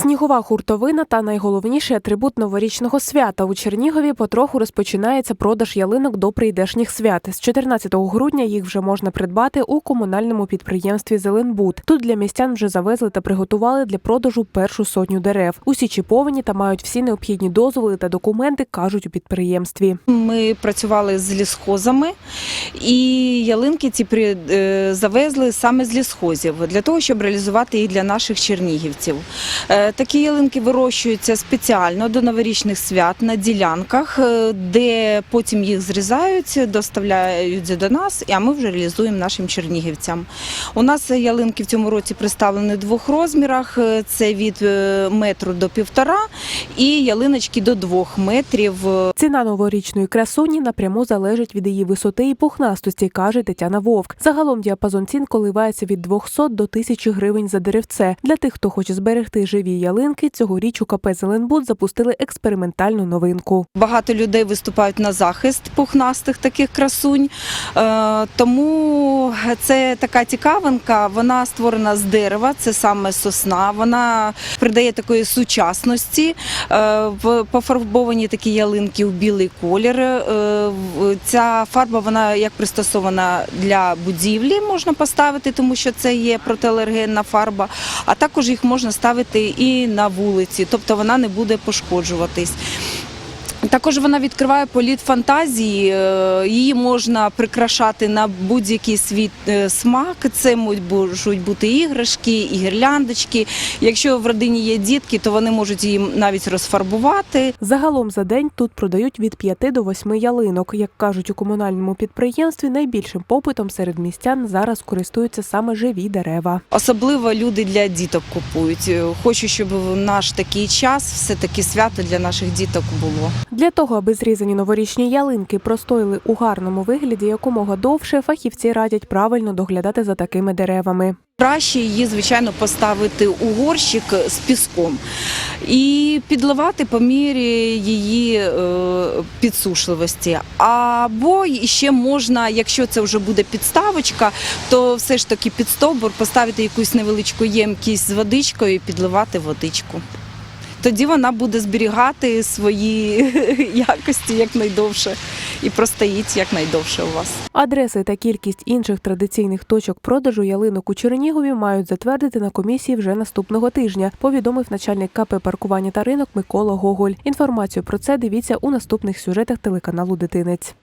Снігова хуртовина та найголовніший атрибут новорічного свята у Чернігові потроху розпочинається продаж ялинок до прийдешніх свят. З 14 грудня їх вже можна придбати у комунальному підприємстві Зеленбуд. Тут для містян вже завезли та приготували для продажу першу сотню дерев. Усі чіповані та мають всі необхідні дозволи та документи, кажуть у підприємстві. Ми працювали з лісхозами, і ялинки ці е, завезли саме з лісхозів для того, щоб реалізувати їх для наших чернігівців. Такі ялинки вирощуються спеціально до новорічних свят на ділянках, е, де потім їх зрізають, доставляють до нас, а ми вже реалізуємо нашим чернігівцям. У нас ялинки в цьому році представлені в двох розмірах: е, це від е, метру до півтора і ялиночки до двох метрів. Ціна новорічної красуні напряму залежить від її висоти і пухнастості, каже Тетяна Вовк. Загалом діапазон цін коливається від 200 до 1000 гривень за деревце. Для тих, хто хоче зберегти живі ялинки, цьогоріч у КП Зеленбуд запустили експериментальну новинку. Багато людей виступають на захист пухнастих таких красунь. Е, Тому це така цікавинка. Вона створена з дерева, це саме сосна. Вона придає такої сучасності. Е, в- Пофарбовані такі ялинки у білий колір. Е, Ця фарба вона як пристосована для будівлі, можна поставити, тому що це є протиалергенна фарба. А також їх можна ставити і на вулиці, тобто вона не буде пошкоджуватись. Також вона відкриває політ фантазії. е, Її можна прикрашати на будь-який свій е, смак. Це можуть бути іграшки, і гірляндочки. Якщо в родині є дітки, то вони можуть її навіть розфарбувати. Загалом за день тут продають від 5 до 8 ялинок. Як кажуть у комунальному підприємстві, найбільшим попитом серед містян зараз користуються саме живі дерева. Особливо люди для діток купують. Е, Хочу, щоб в наш такий час все таки свято для наших діток було. Для того, аби зрізані новорічні ялинки простоїли у гарному вигляді якомога довше, фахівці радять правильно доглядати за такими деревами. Краще її, звичайно, поставити у горщик з піском і підливати по мірі її е, підсушливості. Або ще можна, якщо це вже буде підставочка, то все ж таки під стовбур поставити якусь невеличку ємкість з водичкою і підливати водичку. Тоді вона буде зберігати свої якості якнайдовше і простоїть якнайдовше у вас. Адреси та кількість інших традиційних точок продажу ялинок у Чернігові мають затвердити на комісії вже наступного тижня. Повідомив начальник КП паркування та ринок Микола Гоголь. Інформацію про це дивіться у наступних сюжетах телеканалу Дитинець.